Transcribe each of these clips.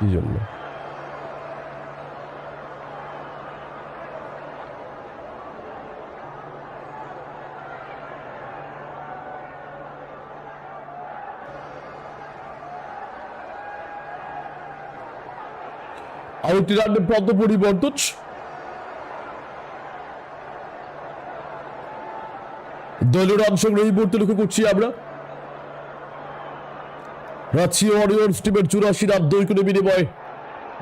কি জন্য আরেকটি রানের প্রান্ত পরিবর্তন। দলের অংশগ্রহণ এই লক্ষ্য করছি আমরা। রাঁচি ওয়ারিয়র্স টিমের চুরাশি রান, দুই কোটি বিনিময়।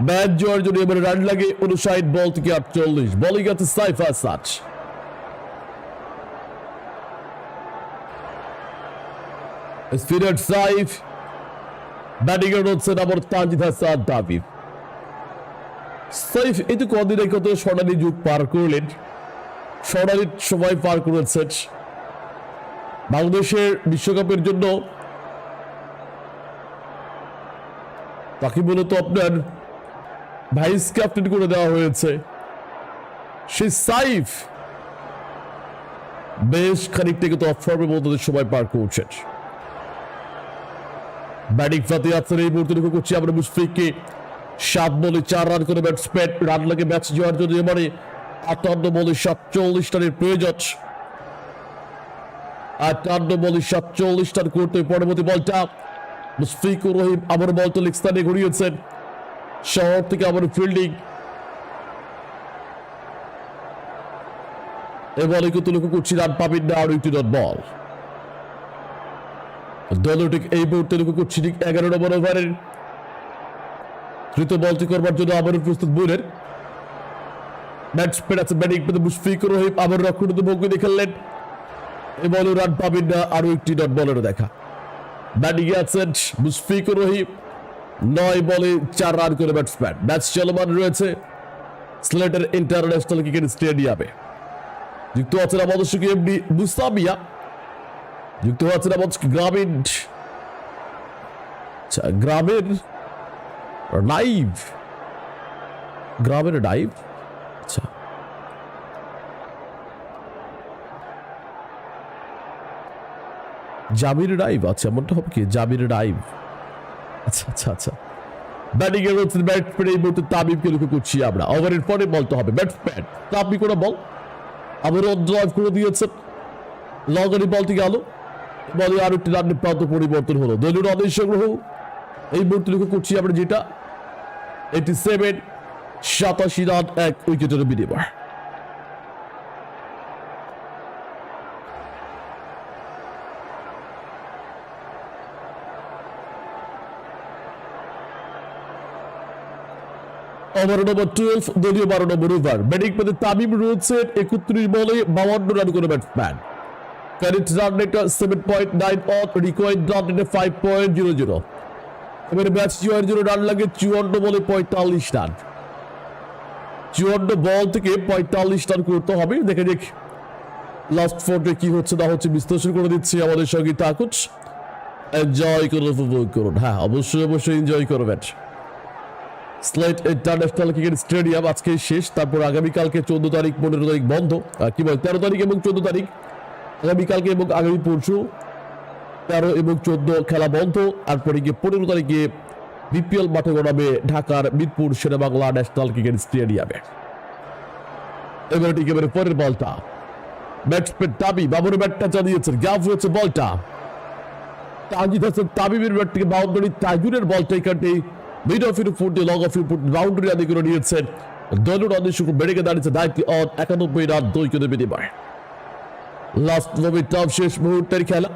ম্যাচ জয়ের জন্য এবার রান লাগে উনষাট বল থেকে আটচল্লিশ। বলিং আছে সাইফ আসাদ স্পিনার সাইফ, ব্যাটিং এর হচ্ছেন আবার তাজিদ হাসান তাবিব সাইফ এই তো কদিন কত স্বর্ণালী যুগ পার করলেন? স্বর্ণালী সময় পার করেছেন। বাংলাদেশের বিশ্বকাপের জন্য তাকে মূলত আপনার ভাইস ক্যাপ্টেন করে দেওয়া হয়েছে। সেই সাইফ বেশ খানিকটা কিন্তু অফর্মের মধ্যে দিয়ে সময় পার করছেন ব্যাটিং ফাতে আছেন এই মুহূর্তে লক্ষ্য করছি আমরা মুশফিককে সাত বলে চার রান করে ব্যাটসম্যান রান লাগে ম্যাচ জয়ের জন্য এবারে আটান্ন বলে সাতচল্লিশ রানের প্রয়োজন। আটান্ন বলে সাতচল্লিশ রান করতে পরবর্তী বলটা মুশফিকুর রহিম আবার বলটা লেগ স্থানে ঘুরিয়েছেন। শহর থেকে আবার ফিল্ডিং এবারে কিন্তু লক্ষ্য করছি রান পাবেন না আরও একটি রান বল। দলটি এই মুহূর্তে লক্ষ্য করছি ঠিক এগারো নম্বর ওভারের। তৃতীয় বলটি করবার জন্য আবারও প্রস্তুত বোলের ব্যাটসম্যান আছে ব্যাটিং পেতে মুশফিকুর রহিম আবার রক্ষণিত ভঙ্গি দেখালেন বলে রান পাবেন না আরও একটি ডট বলের দেখা। ব্যাটিং আছেন মুশফিকুর রহিম। নয় বলে চার রান করে ব্যাটসম্যান। ম্যাচ চলমান রয়েছে স্লেটের ইন্টারন্যাশনাল ক্রিকেট স্টেডিয়ামে। যুক্ত আছেন আমাদের সঙ্গে এমডি মুস্তাবিয়া যুক্ত আছেন আমাদের গ্রামীণ আচ্ছা, গ্রামের লাইভ গ্রামের লাইভ আচ্ছা। জামির রাইভ আচ্ছা এমনটা হবে কি? জামির রাইভ আচ্ছা আচ্ছা আচ্ছা। ব্যাটিং এর হচ্ছে ব্যাটসম্যান এই মুহূর্তে তামিমকে লক্ষ্য করছি আমরা। ওভারের পরে বলতে হবে। ব্যাট ব্যাটসম্যান তাপি করে বল? আবার ড্রাইভ করে দিয়েছেন। লগরি বলটি গেল। বলে আর একটি রানের প্রান্ত পরিবর্তন হলো। দলীয় রানের সংগ্রহ। এই মুহূর্তে লক্ষ্য করছি আমরা যেটা। এটি সেভেন সাতাশি রান, এক উইকেটের বিনিময়। ওভার নম্বর টুয়েলভ দলীয় বারো নম্বর ওভার ব্যাটিং পেতে তামিম রয়েছেন একত্রিশ বলে বাউন্ন রান করে ব্যাটসম্যান কারেন্ট রান রেটটা seven point nine of required run রেটে ফাইভ পয়েন্ট জিরো জিরো এবারে ম্যাচ জয়ের জন্য রান লাগে চুয়ান্ন বলে পঁয়তাল্লিশ রান। চুয়ান্ন বল থেকে পঁয়তাল্লিশ রান করতে হবে। দেখে দেখ লাস্ট ফোর্টে কি হচ্ছে, না হচ্ছে, বিশ্লেষণ করে দিচ্ছি আমাদের সঙ্গে তাকুচ এনজয় করুন, উপভোগ করুন। হ্যাঁ অবশ্যই অবশ্যই এনজয় করবেন স্লেট ইন্টারন্যাশনাল ক্রিকেট স্টেডিয়াম আজকে শেষ, তারপর আগামীকালকে চোদ্দ তারিখ, পনেরো তারিখ বন্ধ। কি বলে, তেরো তারিখ এবং চোদ্দ তারিখ, আগামীকালকে এবং আগামী পরশু তেরো এবং চোদ্দ খেলা বন্ধ, তারপরে গিয়ে পনেরো তারিখে বিপিএল মাঠে গড়াবে ঢাকার মিরপুর শেরেবাংলা ন্যাশনাল ক্রিকেট স্টেডিয়ামে এবারে ঠিক এবারে পরের বলটা। ব্যাটসম্যান তাবি বাবুর ব্যাটটা চালিয়েছেন গ্যাপ হয়েছে বলটা। তাজিদ হাসান তাবিবের ব্যাট বাউন্ডারি তাজুরের বলটা এখানটি মিড ফুট দিয়ে লং অফ ফুট বাউন্ডারি আদি করে নিয়েছেন দল রানের শুক্র বেড়ে দাঁড়িয়েছে দায়িত্ব অন একানব্বই রান দুই করে বিনিময় লাস্ট টপ শেষ মুহূর্তের খেলা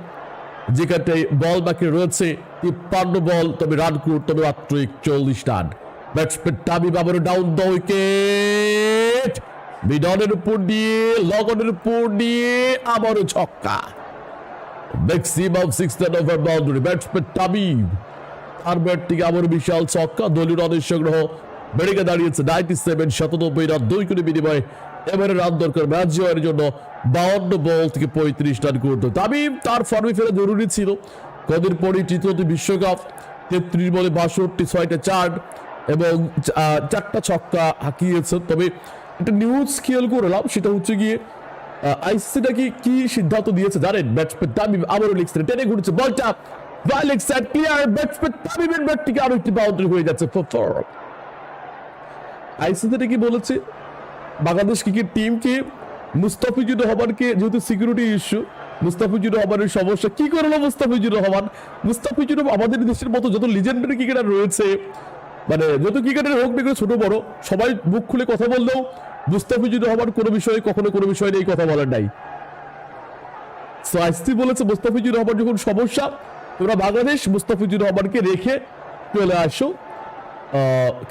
যেখানটায় বল বাকি রয়েছে তিপ্পান্ন বল তবে রান করতে হবে মাত্র একচল্লিশ রান ব্যাটসম্যান তামিম আবারও ডাউন দ্য উইকেট মিডনের উপর দিয়ে লগনের উপর দিয়ে আবারও ছক্কা maximum six run over boundary batsman Tamim আর ব্যাট আবার বিশাল ছক্কা, দলীয় রানের সংগ্রহ বেড়ে দাঁড়িয়েছে। নাইনটি সেভেন সাতানব্বই রান, দুই কোটি বিনিময়ে এবারে রান দরকার ম্যাচ জয়ের জন্য। বাউন্ন বল থেকে পঁয়ত্রিশ রান করতে তামিম তার ফর্মে ফেরা জরুরি ছিল। কদিন পরে টি বিশ্বকাপ, তেত্রিশ বলে বাষট্টি, ছয়টা চার এবং চারটা ছক্কা হাঁকিয়েছে। তবে একটা নিউজ খেয়াল করলাম, সেটা হচ্ছে গিয়ে আইসিসি নাকি কি সিদ্ধান্ত দিয়েছে জানেন? ব্যাটসম্যান তামিম আবারও লিখছেন, টেনে ঘুরছে, বলটা ভাইলেক সাইড ক্লিয়ার ব্যাটসম্যান তামিমের বলেছে? বাংলাদেশ ক্রিকেট মুস্তাফিজুর রহমানকে যেহেতু সিকিউরিটি ইস্যু মুস্তাফিজুর রহমানের সমস্যা, কি করল মুস্তাফিজুর রহমান? মুস্তাফিজুর আমাদের দেশের মতো যত লিজেন্ডারি ক্রিকেটার রয়েছে মানে যত ক্রিকেটার হোক না ছোট বড়, সবাই মুখ খুলে কথা বললেও মুস্তাফিজুর রহমান কোনো বিষয়ে কখনো কোনো বিষয় নিয়ে কথা বলার নাই। সো আইসিসি বলেছে মুস্তাফিজুর রহমান যখন সমস্যা তোমরা বাংলাদেশ মুস্তাফিজুর রহমানকে রেখে চলে আসো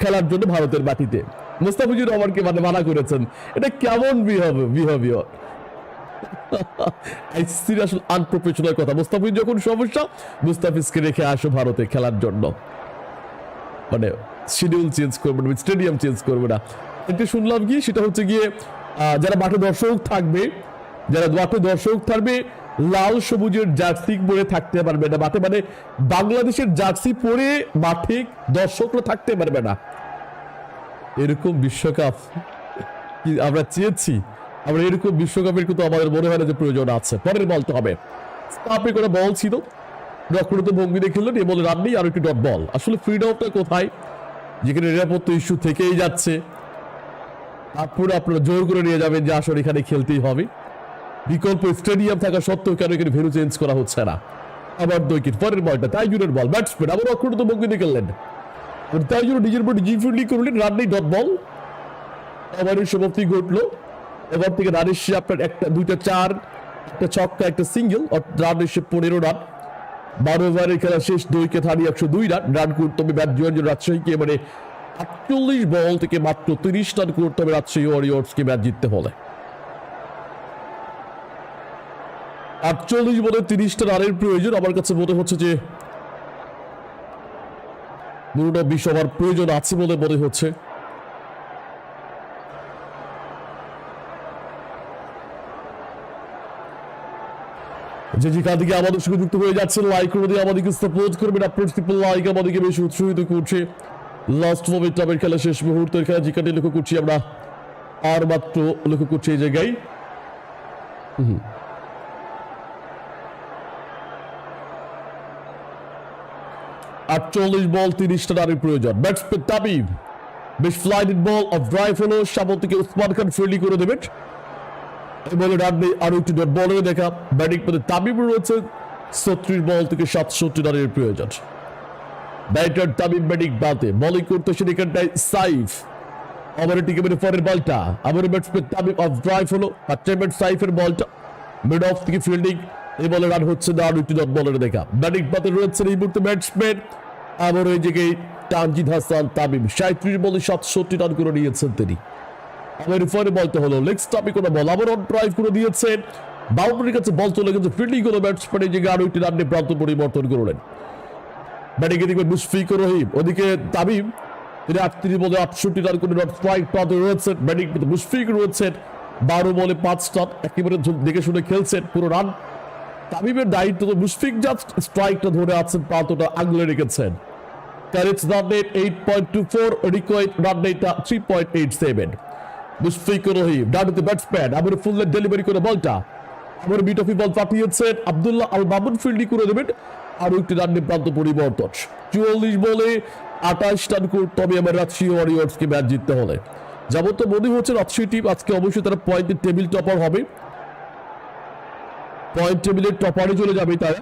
খেলার জন্য ভারতের মাটিতে। মুস্তাফিজুর রহমানকে মানে মানা করেছেন। এটা কেমন বিহেভিয়ার? আইসিসির আসলে আনপ্রফেশনাল কথা। মুস্তাফিজ যখন সমস্যা, মুস্তাফিজকে রেখে আসো ভারতে খেলার জন্য। মানে শিডিউল চেঞ্জ করবে না স্টেডিয়াম চেঞ্জ করবে না। এটা শুনলাম কি, সেটা হচ্ছে গিয়ে যারা মাঠে দর্শক থাকবে যারা মাঠে দর্শক থাকবে, লাল সবুজের জার্সি পরে থাকতে পারবে না, মাঠে মানে বাংলাদেশের জার্সি পরে মাঠে দর্শকরা থাকতে পারবে না। এরকম বিশ্বকাপ আমরা চেয়েছি? আমরা এরকম বিশ্বকাপের কিন্তু আমাদের মনে হয় না যে প্রয়োজন আছে। পরের বল তো হবে। স্টাপে করে বল ছিল? রক্ষণত ভঙ্গিতে খেললেন, এ বলে রান নেই, আর একটি ডট বল। আসলে ফ্রিডমটা কোথায়? যেখানে নিরাপত্তা ইস্যু থেকেই যাচ্ছে। তারপরে আপনারা জোর করে নিয়ে যাবেন যে আসলে এখানে খেলতেই হবে। বিকল্প স্টেডিয়াম থাকা সত্ত্বেও কেন এখানে ভেনু চেঞ্জ করা হচ্ছে না? আবার দুই উইকেট, পরের বলটা তাই জুনের বল ব্যাটসম্যান আবার রক্ষণত ভঙ্গিতে খেললেন। আর তাই জন্য নিজের উপর ডিজি ফিল্ডিং করলেন, রান নেই ডট বল ওভারের সমাপ্তি ঘটলো। এবার থেকে রান এসে আপনার একটা, দুইটা চার, একটা ছক্কা, একটা সিঙ্গেল রান এসে পনেরো রান। বারো ওভারের খেলা শেষ দুইকে হারিয়ে একশো দুই রান। রান করতে হবে ব্যাট জয়েন্ট রাজশাহীকে, এবারে আটচল্লিশ বল থেকে মাত্র তিরিশ রান করতে হবে রাজশাহী ওয়ারিয়র্সকে ম্যাচ জিততে হলে। আটচল্লিশ বলে তিরিশটা রানের প্রয়োজন। আমার কাছে মনে হচ্ছে যে বিশ ওভার প্রয়োজন আছে বলে মনে হচ্ছে। যে যেখান থেকে আমাদের সঙ্গে যুক্ত হয়ে যাচ্ছে লাইক করে দিয়ে আমাদেরকে সাপোর্ট করবেন। আপনার লাইক আমাদেরকে বেশি উৎসাহিত করছে। লাস্ট মোমেন্ট আমের খেলা শেষ মুহূর্তের খেলা যেখানে লক্ষ্য করছি আমরা, আর মাত্র লক্ষ্য করছি এই জায়গায়। হুম। আটচল্লিশ বল, তিরিশটা রানের প্রয়োজন। ব্যাটসম্যান তাবিব বেশ ফ্লাইটেড বল অফ ড্রাইভ হলো। সামন থেকে উসমান খান ফিল্ডিং করে দেবেন। বলে রান নেই আরও একটি ডট বলে দেখা ব্যাটিং পথে তামিম রয়েছে। ছত্রিশ বল থেকে সাতষট্টি রানের প্রয়োজন। ব্যাটার তামিম ব্যাটিং বাতে বলিং করতে সেখানটায় সাইফ আবার এটিকে মেরে পরের বলটা আবার ব্যাটসম্যান তামিম অফ ড্রাইভ হলো। আচ্ছামেট সাইফের বলটা মিড অফ থেকে ফিল্ডিং এই বলে রান হচ্ছে না একটি ডট বলের দেখা। ব্যাটিং পাতে রয়েছে এই মুহূর্তে ব্যাটসম্যান আবার ওই জায়গায় তানজিদ হাসান, তামিম। সাঁত্রিশ বলে সাতষট্টি রান করে নিয়েছেন তিনি। আবার বলতে হলো কোনো বল আবার অন ড্রাইভ করে দিয়েছেন। বাউন্ডারির কাছে বল চলে গেছে ফিল্ডিং ব্যাটসম্যান একটি রানে প্রান্ত পরিবর্তন করলেন। মুশফিকুর রহিম, ওদিকে তামিম। তিনি আটত্রিশ বলে আটষট্টি রান করে নট স্ট্রাইক রয়েছেন। ব্যাটিং মুশফিক রয়েছেন, বারো বলে পাঁচ রান একেবারে দেখে শুনে খেলছেন, পুরো রান তামিমের দায়িত্ব তো মুশফিক জাস্ট স্ট্রাইকটা ধরে আছেন প্রান্তটা আগলে রেখেছেন। Current run rate eight point two four required run রেটটা three point eight seven Rahim batsman delivery করে বলটা। মিট অফি বল পাঠিয়েছেন, আব্দুল্লাহ আল মামুন ফিল্ডিং করে দেবেন। আরও একটি রান প্রান্ত পরিবর্তন। চুয়াল্লিশ বলে আঠাশ রান করতে হবে আমার রাজশাহী ওয়ারিয়র্সকে ম্যাচ জিততে হলে। যেমন তো মনে হচ্ছে রাজশাহী টিম আজকে অবশ্যই তারা পয়েন্টের টেবিল টপার হবে। পয়েন্ট টেবিলের টপারে চলে যাবে তারা।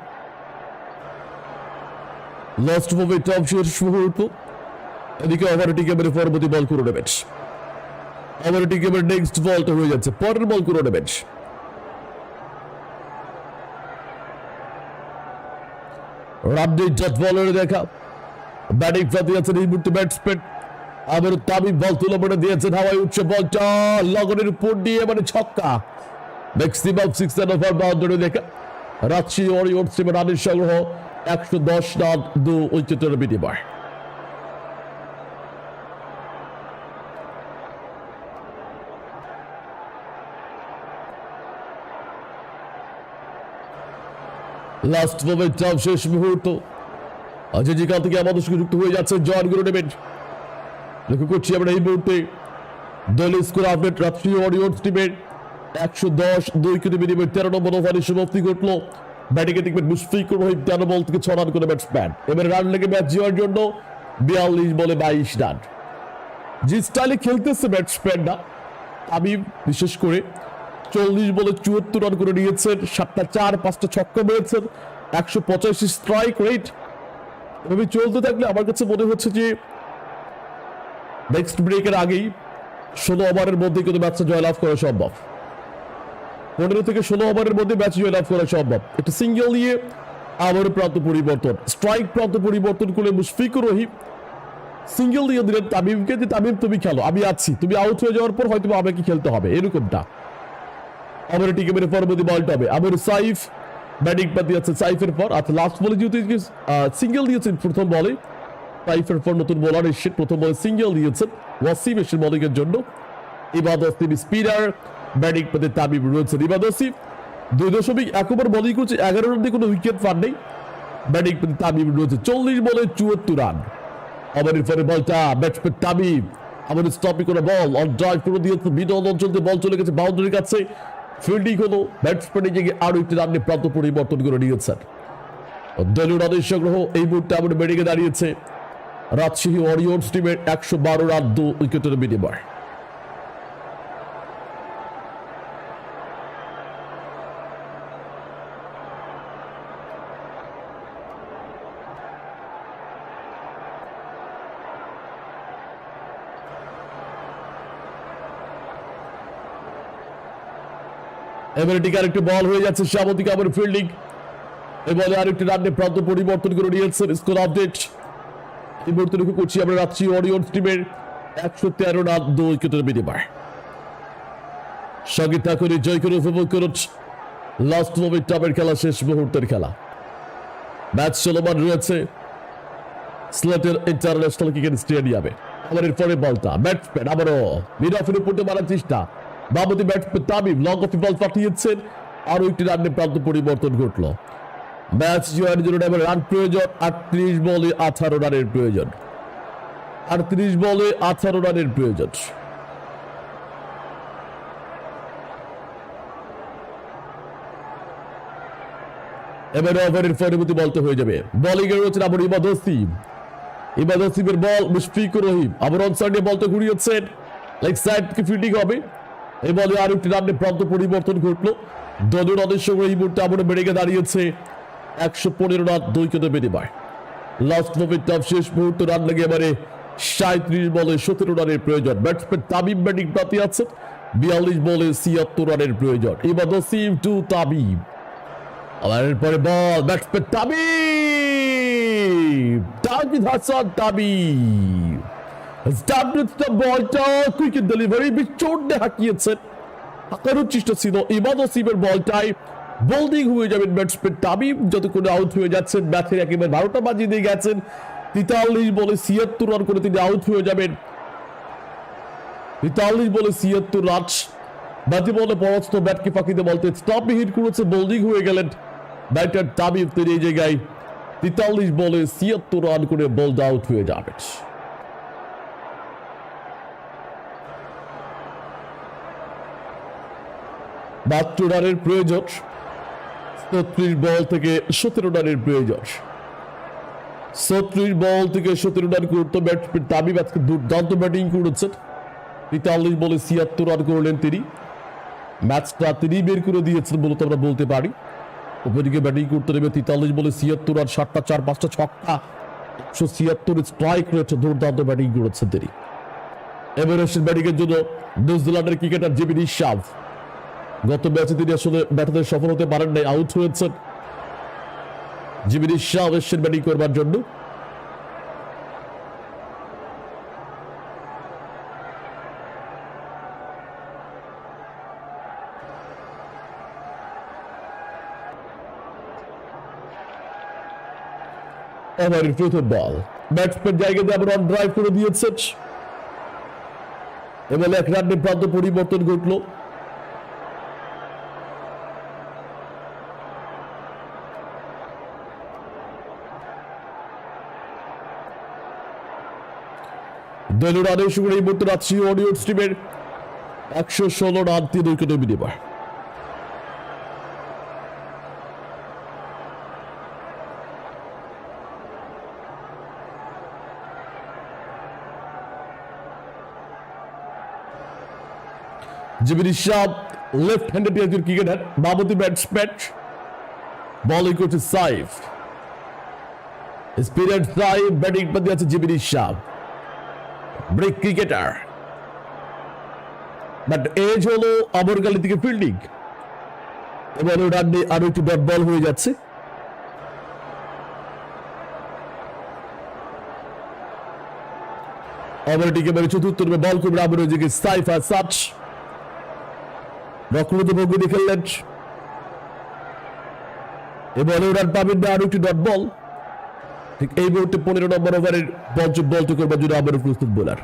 লাস্ট মুভে টপ শেষ মুহূর্ত। এদিকে ওভারটিং এবারে পরবর্তী বল করে নেবেন ওভারটিং এবারে নেক্সট বলটা হয়ে যাচ্ছে। পরের বল করে নেবেন ডট বলের দেখা। ব্যাটিং ফাতে আছেন এই মুহূর্তে ব্যাটসম্যান আবার তামিম বল তুলে পড়ে দিয়েছেন হাওয়ায় উঠছে বলটা লগনের উপর দিয়ে মানে ছক্কা। Maximum six run over boundary দেখা রাজশাহী ওয়ারিয়র্স টিমের রানের সংগ্রহ একশো দশ রান, দু উইকেটের বিনিময়। লাস্ট মোমেন্ট শেষ মুহূর্ত। আজকে যেখান থেকে আমাদের সঙ্গে যুক্ত হয়ে যাচ্ছে জয়েন করে নেবেন লক্ষ্য করছি আমরা এই মুহূর্তে দলীয় স্কোর আপডেট রাজশাহী ওয়ারিয়র্স টিমের একশো দশ, দুই ঘটলো। থেকে ছ করে এবারে রান লেগে ম্যাচ জন্য বিয়াল্লিশ বলে বাইশ রান যে আমি বিশেষ করে চল্লিশ বলে চুয়াত্তর রান করে নিয়েছেন, সাতটা চার, পাঁচটা ছক্কা মেরেছেন, একশো পঁচাশি স্ট্রাইক রেট এভাবে চলতে থাকলে আমার কাছে মনে হচ্ছে যে নেক্সট ব্রেকের আগেই ষোলো ওভারের মধ্যে কিন্তু ম্যাচটা জয়লাভ করা সম্ভব। পনেরো থেকে ষোলো ওভারের মধ্যে ম্যাচ জয়লাভ করা সম্ভব। একটা সিঙ্গেল দিয়ে আবার প্রান্ত পরিবর্তন। স্ট্রাইক প্রান্ত পরিবর্তন করে মুশফিকুর রহিম। সিঙ্গেল দিয়ে দিলেন তামিমকে যে, তামিম, তুমি খেলো, আমি আছি। তুমি আউট হয়ে যাওয়ার পর হয়তো আমাকে খেলতে হবে। এরকমটা। আবার টিকে মেরে পরবর্তী বলটা হবে। আবার সাইফ, ব্যাটিং পা দিয়েছে সাইফের পর। আচ্ছা লাস্ট বলে যেহেতু সিঙ্গেল দিয়েছেন প্রথম বলে। সাইফের পর নতুন বোলার এসে প্রথম বলে সিঙ্গেল দিয়েছেন ওয়াসিম এসে বোলিং এর জন্য। ইবাদ ওসিম স্পিনার ব্যাটিং পেতে তামিম রয়েছেন ইবাদ ওসিম দুই দশমিক এক ওভার বোলিং করছে এগারো দিয়ে কোনো উইকেট পান নেই। ব্যাটিং পেতে তামিম রয়েছে চল্লিশ বলে চুয়াত্তর রান। আবার এরপরে বলটা ব্যাটসম্যান তামিম। আমাদের স্টপিং করে বল অন ড্রাইভ করে দিয়েছে মিডল অঞ্চল বল চলে গেছে বাউন্ডারির কাছে। ফিল্ডিং হলো ব্যাটসম্যানের জায়গায় আরও একটি রান নিয়ে প্রান্ত পরিবর্তন করে নিয়েছেন। দলীয় এই মুহূর্তে আবার বেড়ে দাঁড়িয়েছে রাজশাহী ওয়ারিয়র্স টিমের একশো বারো রান, দু উইকেটের বিনিময়। এবারে আরেকটি বল হয়ে যাচ্ছে স্বাগতিক আবার ফিল্ডিং এই বলে আরেকটি রানে প্রান্ত পরিবর্তন করে নিয়েছেন স্কোর আপডেট এই মুহূর্তে লক্ষ্য করছি আমরা রাত্রি অরিয়ন্স টিমের একশো তেরো রান দু উইকেটের বিনিময়। সঙ্গে থাকুন জয় করে উপভোগ করুন। লাস্ট মোমেন্ট টাপের খেলা, শেষ মুহূর্তের খেলা। ম্যাচ চলমান রয়েছে স্লেটের ইন্টারন্যাশনাল ক্রিকেট স্টেডিয়ামে আবার এরপরে বলটা ব্যাটসম্যান আবারও। মিড অফের উপর মারার চেষ্টা। বাবতি batsman Tamim long off ball পাঠিয়েছেন। আরও একটি রানের প্রান্ত পরিবর্তন ঘটলো। ম্যাচ জয়ের জন্য এবার রান প্রয়োজন, আটত্রিশ বলে আঠারো রানের প্রয়োজন। আটত্রিশ বলে আঠারো রানের প্রয়োজন। এবার ওভারের পরিবর্তী বলতে হয়ে যাবে। বলিং এর রয়েছেন আবার ইবাদ ওসিম ইবাদ ওসিমের বল মুশফিকুর রহিম। আবার অন সাইডে বলতে ঘুরিয়েছেন। লেগ সাইড থেকে ফিল্ডিং হবে। বলে আর একটি রানের প্রান্ত পরিবর্তন ঘটলো। রানের সঙ্গে এই মুহূর্তে আবার বেড়ে দাঁড়িয়েছে একশো পনেরো রান দুই কেটে বিনিময় লাস্ট মোমেন্ট শেষ মুহূর্তে রান লেগে এবারে সাঁত্রিশ বলে সতেরো রানের প্রয়োজন। ব্যাটসম্যান তামিম ব্যাটিং প্রাপ্তি আছে বিয়াল্লিশ বলে ছিয়াত্তর রানের প্রয়োজন। এবার নসিম টু তামিম। আবার এরপরে বল ব্যাটসম্যান তামিম। তামিম হাসান, তামিম। স্টাবলিশটা বলটা কুইকেট ডেলিভারি বিচোড়ে হাঁকিয়েছেন। হাঁকানোর চেষ্টা ছিল ইমাদ ওসিমের বলটাই বোল্ডিং হয়ে যাবেন ব্যাটসম্যান তামিম। যতক্ষণ আউট হয়ে যাচ্ছেন ম্যাচের একেবারে বারোটা বাজিয়ে দিয়ে গেছেন। তেতাল্লিশ বলে ছিয়াত্তর রান করে তিনি আউট হয়ে যাবেন। তেতাল্লিশ বলে ছিয়াত্তর রান। বাজি বলে পরাস্ত ব্যাটকে ফাঁকিতে বলতে স্টপ হিট করেছে বোল্ডিং হয়ে গেলেন। ব্যাটার তামিম তিনি এই জায়গায় তেতাল্লিশ বলে ছিয়াত্তর রান করে বোল্ড আউট হয়ে যাবেন। বাহাত্তর রানের প্রয়োজন, ছত্রিশ বল থেকে সতেরো রানের প্রয়োজন। ছত্রিশ বল থেকে সতেরো রান করতো ব্যাটসম্যান তামিম আজকে দুর্দান্ত ব্যাটিং করেছেন। তেতাল্লিশ বলে ছিয়াত্তর রান করলেন তিনি। ম্যাচটা তিনি বের করে দিয়েছেন বলে আমরা বলতে পারি। ওপেনিংয়ে ব্যাটিং করতে নেবে তেতাল্লিশ বলে ছিয়াত্তর রান, সাতটা, চার, পাঁচটা ছক্কা একশো ছিয়াত্তর স্ট্রাইক রেট দুর্দান্ত ব্যাটিং করেছেন তিনি। এভারেস্টের ব্যাটিং এর জন্য নিউজিল্যান্ডের ক্রিকেটার জেবি নিঃশ্বাস গত ম্যাচে তিনি আসলে ব্যাটাতে সফল হতে পারেন নাই আউট হয়েছেন। জিমিনি শাহ এসছেন ব্যাটিং করবার জন্য। প্রথম অন ড্রাইভ করে এক রানের প্রান্ত পরিবর্তন ঘটলো। দেড় রানে শুরু এই মুহূর্তে রাখছি অনিয়ন স্টিমের একশো ষোলো রান, তিন উইকেটে বিনিময়। জিবির ইশাব লেফট হ্যান্ডেড একজন ক্রিকেটার বাবতি ব্যাটসম্যান বলিং করছে সাইফ। স্পিরিট সাইফ ব্যাটিং পাতি আছে জিবির ইশাব ব্রেক ক্রিকেটার বাট এজ হলো আমরগালি দিকে ফিল্ডিং এবার রান নিয়ে আরও একটু ডট বল হয়ে যাচ্ছে। অবরটিকে এবারে চতুর্থ নম্বরে বল করবে আবার ওইদিকে সাইফা সাচ। রক্ষণত ভঙ্গি খেললেন। এবারে রান পাবেন না, আরও একটি ডট বল ঠিক এই মুহূর্তে পনেরো নম্বর ওভারের পঞ্চম বলটি করবার জন্য আবার প্রস্তুত বোলার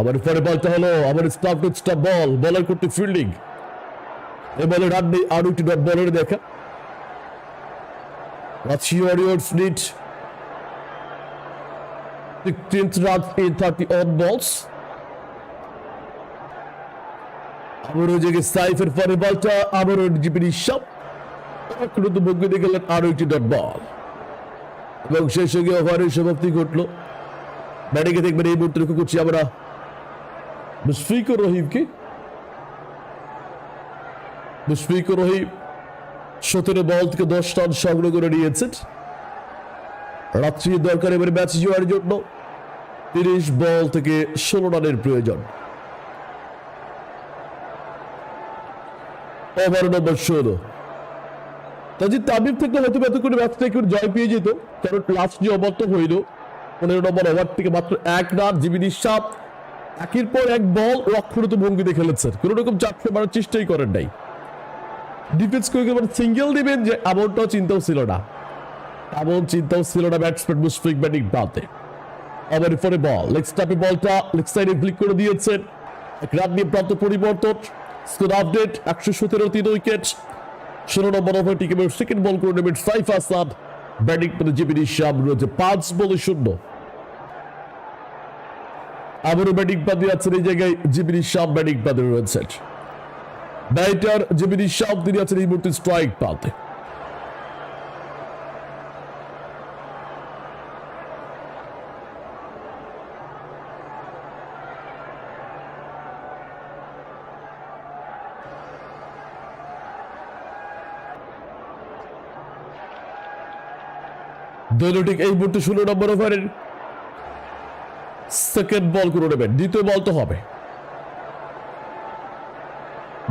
আবার পরে বলটা হলো আবার টু বল বলার করতে ফিল্ডিং এ বলে রান নেই একটি ডট বলের দেখা। Warriors need 16th runs in 30 odd balls. আবারও জেগে সাইফের পরে বলটা, আবারও জিপির সব আক্রান্ত ভঙ্গি দিয়ে গেলেন আরও একটি ডট বল এবং সেই সঙ্গে ওভারের সমাপ্তি ঘটলো। ব্যাটিংয়ে দেখবেন এই মুহূর্তে লক্ষ্য করছি আমরা মুশফিকুর রহিমকে। মুশফিকুর রহিম সতেরো বল থেকে দশ রান সংগ্রহ করে নিয়েছেন। রাত্রি দরকার, এবারে ম্যাচ জয়ের জন্য তিরিশ বল থেকে ষোলো রানের প্রয়োজন। ওভার নম্বর ষোলো। তাজি তামিম থেকে হয়তো এত করে ম্যাচটা একটু জয় পেয়ে যেত, কারণ লাস্ট যে ওভারটা হইল। পনেরো নম্বর ওভার থেকে মাত্র এক রান জিবি নিঃসাপ। একের পর এক বল রক্ষণত ভঙ্গিতে খেলেছেন। কোনো রকম চাপকে মারার চেষ্টাই করেন নাই। ডিফেন্স করে সিঙ্গেল দিবেন যে এমনটাও চিন্তাও ছিল না। এমন চিন্তাও ছিল না ব্যাটসম্যান মুশফিক ব্যাটিং পাতে আবার পরে বল লেগ স্টাপে বলটা লেগ সাইডে ক্লিক করে দিয়েছেন। এক রান নিয়ে প্রাপ্ত পরিবর্তন। স্কোর আপডেট একশো সতেরো তিন উইকেট ষোলো নম্বর ওভার টিকে সেকেন্ড বল করে নেবেন সাইফ আসাদ ব্যাটিং করে জিবিনি শাম রয়েছে, পাঁচ বলে শূন্য। আবারও ব্যাটিং পাতি আছেন এই জায়গায় জিবিনি শাম ব্যাটিং পাতে রয়েছেন। ব্যাটার জিবিনি শাম তিনি আছেন এই মুহূর্তে স্ট্রাইক পাতে দৈনটিক এই মুহূর্তে ষোলো নম্বর ওভারের সেকেন্ড বল করে নেবেন দ্বিতীয় বল তো হবে।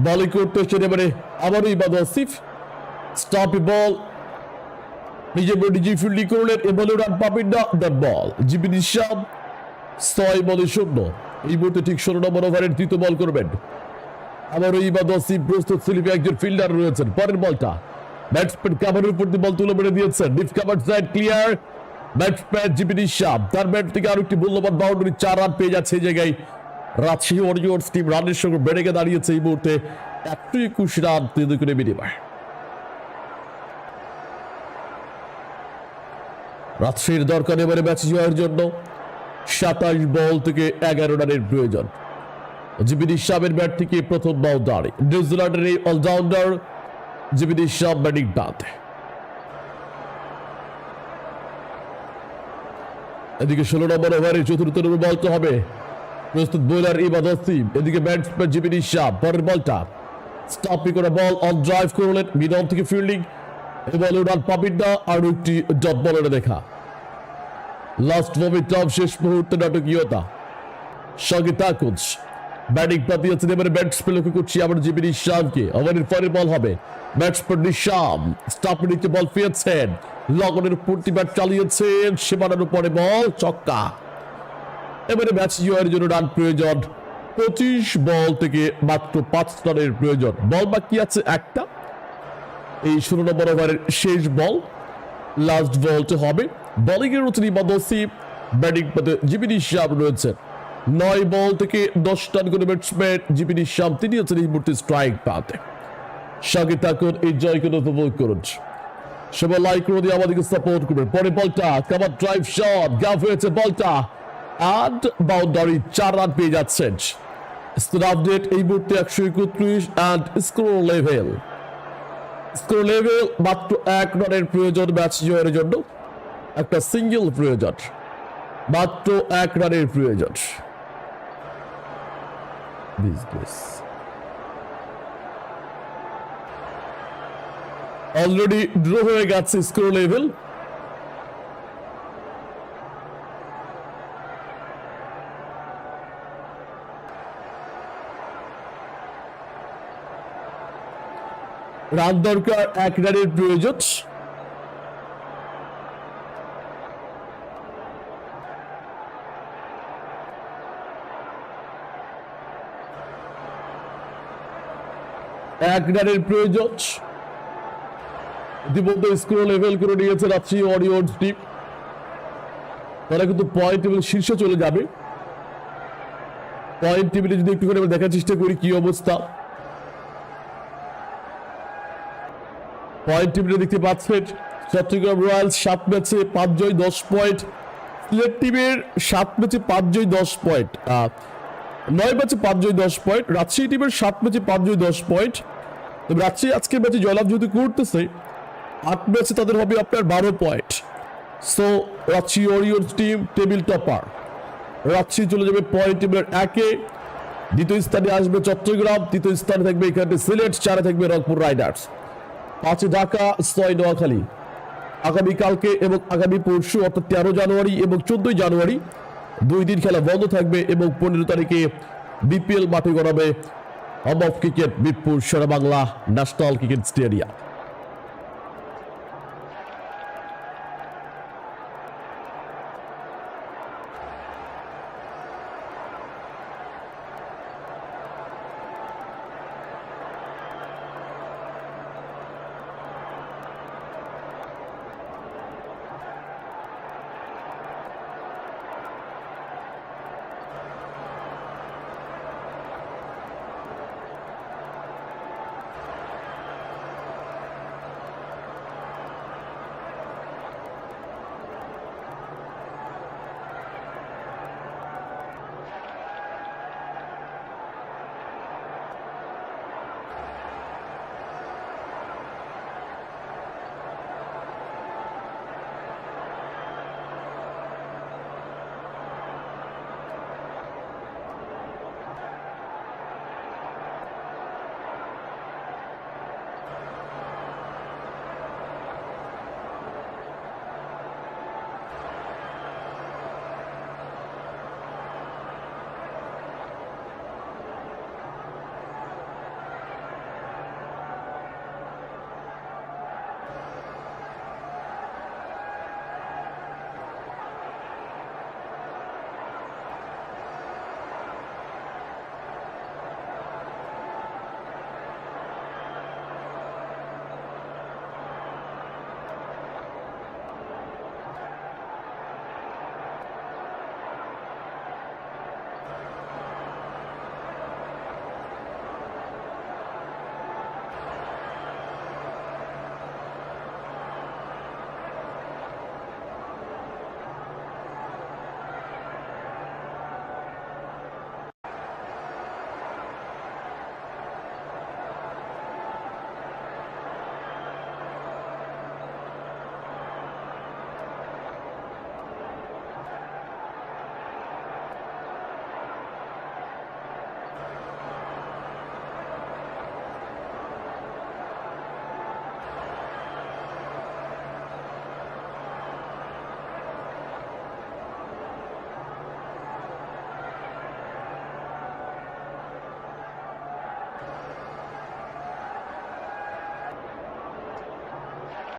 বলিং করতে হচ্ছে এবারে আবারও ইবাদ আসিফ। স্টপ বল নিজে নিজে ফিল্ডিং করলেন এ বলে রান পাবেন না। দ্য বল জিবি নিশাম ছয় বলে শূন্য। এই মুহূর্তে ঠিক ষোলো নম্বর ওভারের তৃতীয় বল করবেন। আবারও ইবাদ আসিফ, প্রস্তুত স্লিপে একজন ফিল্ডার রয়েছেন। পরের বলটা ব্যাটসম্যান কাভারের উপর দিয়ে বল তুলে মেরে দিয়েছেন। Deep cover side clear batsman জিবিনি Shah তার ব্যাট থেকে আরও একটি মূল্যবান বাউন্ডারি চার রান পেয়ে যাচ্ছে জায়গায় রাজশাহী ওয়ারিয়র্স টিম রানের সঙ্গে দাঁড়িয়েছে এই মুহূর্তে একুশ রান তিন রাজশাহীর দরকার এবারে ম্যাচ জয়ের জন্য। সাতাশ বল থেকে এগারো রানের প্রয়োজন। জিবিনি শাহের ব্যাট থেকে প্রথম বাউন্ডারি নিউজিল্যান্ডের এই অলরাউন্ডার জিবিনি শাহ ব্যাটিং বাদ এদিকে ষোলো নম্বর ওভারে চতুর্থ নম্বর বলতে হবে। প্রস্তুত বোলার ইবাদ আসিম এদিকে ব্যাটসম্যান জিবিনি শাহ পরের বলটা। স্টপিং করে বল অন ড্রাইভ করলেন মিডল থেকে ফিল্ডিং বলে রান পাবেন না আর একটি ডট বলের দেখা। লাস্ট মোমেন্ট শেষ মুহূর্তে নাটকীয়তা। সঙ্গে তাকুজ। ব্যাটিং পাতিয়েছেন এবারে ব্যাটসম্যান লক্ষ্য করছি আবার জিবি নিশামকে ওভারের পরের বল হবে। ব্যাটসম্যান নিশাম স্টাফের নিচে বল পেয়েছেন লগনের পূর্তি ব্যাট চালিয়েছেন, সীমানার উপরে বল চক্কা এবারে ম্যাচ জয়ের জন্য রান প্রয়োজন। পঁচিশ বল থেকে মাত্র পাঁচ রানের প্রয়োজন। বল বাকি আছে একটা। এই ষোলো নম্বর ওভারের শেষ বল। লাস্ট বলতে হবে। বোলিং এর রচনী বাদসি ব্যাটিং পথে জিবিনি শ্যাম রয়েছেন। নয় বল থেকে দশ রান করে ব্যাটসম্যান জিবিনি শ্যাম তিনি আছেন এই মুহূর্তে স্ট্রাইক পাতে। সঙ্গে থাকুন এই জয়কে উপভোগ করুন। সবাই লাইক করে দিয়ে আমাদেরকে সাপোর্ট করবেন। পরে বলটা কাবার ড্রাইভ শট গ্যাপ হয়েছে বলটা। অ্যান্ড বাউন্ডারি চার রান পেয়ে যাচ্ছেন। স্কোর আপডেট এই মুহূর্তে একশো একত্রিশ and score level score level মাত্র এক রানের প্রয়োজন ম্যাচ জয়ের জন্য। একটা সিঙ্গেল প্রয়োজন। মাত্র এক রানের প্রয়োজন। বিজনেস অলরেডি ড্র হয়ে গেছে স্কোর লেভেল রান দরকার এক রানের প্রয়োজন এক রানের প্রয়োজন। ইতিমধ্যে স্কোর লেভেল করে নিয়েছে রাত্রি ওয়ারিয়র্স টিম তারা কিন্তু পয়েন্ট টেবিল শীর্ষে চলে যাবে। পয়েন্ট টেবিলে যদি একটু করে দেখার চেষ্টা করি কি অবস্থা। পয়েন্ট টেবিলে দেখতে পাচ্ছেন চট্টগ্রাম রয়্যালস সাত ম্যাচে পাঁচ জয়, দশ পয়েন্ট সিলেট টিমের সাত ম্যাচে পাঁচ জয়, দশ পয়েন্ট নয় ম্যাচে পাঁচ জয় দশ পয়েন্ট, রাজশাহী টিমের সাত ম্যাচে পাঁচ জয় দশ পয়েন্ট। তবে রাজশাহী আজকের ম্যাচে জয়লাভ যেহেতু করতেছে, আট ম্যাচে তাদের হবে আপনার বারো point. So Rajshahi warriors team table topper Rajshahi চলে যাবে পয়েন্ট টেবিলের একে। দ্বিতীয় স্থানে আসবে চট্টগ্রাম, তৃতীয় স্থানে থাকবে এখানে সিলেট, চারে থাকবে রংপুর রাইডার্স। পাঁচে ঢাকা, ছয় নোয়াখালী। আগামীকালকে এবং আগামী পরশু, অর্থাৎ তেরো জানুয়ারি এবং চোদ্দই জানুয়ারি দুই দিন খেলা বন্ধ থাকবে এবং পনেরো তারিখে বিপিএল মাঠে গড়াবে of of cricket Mirpur Bangla national cricket stadium.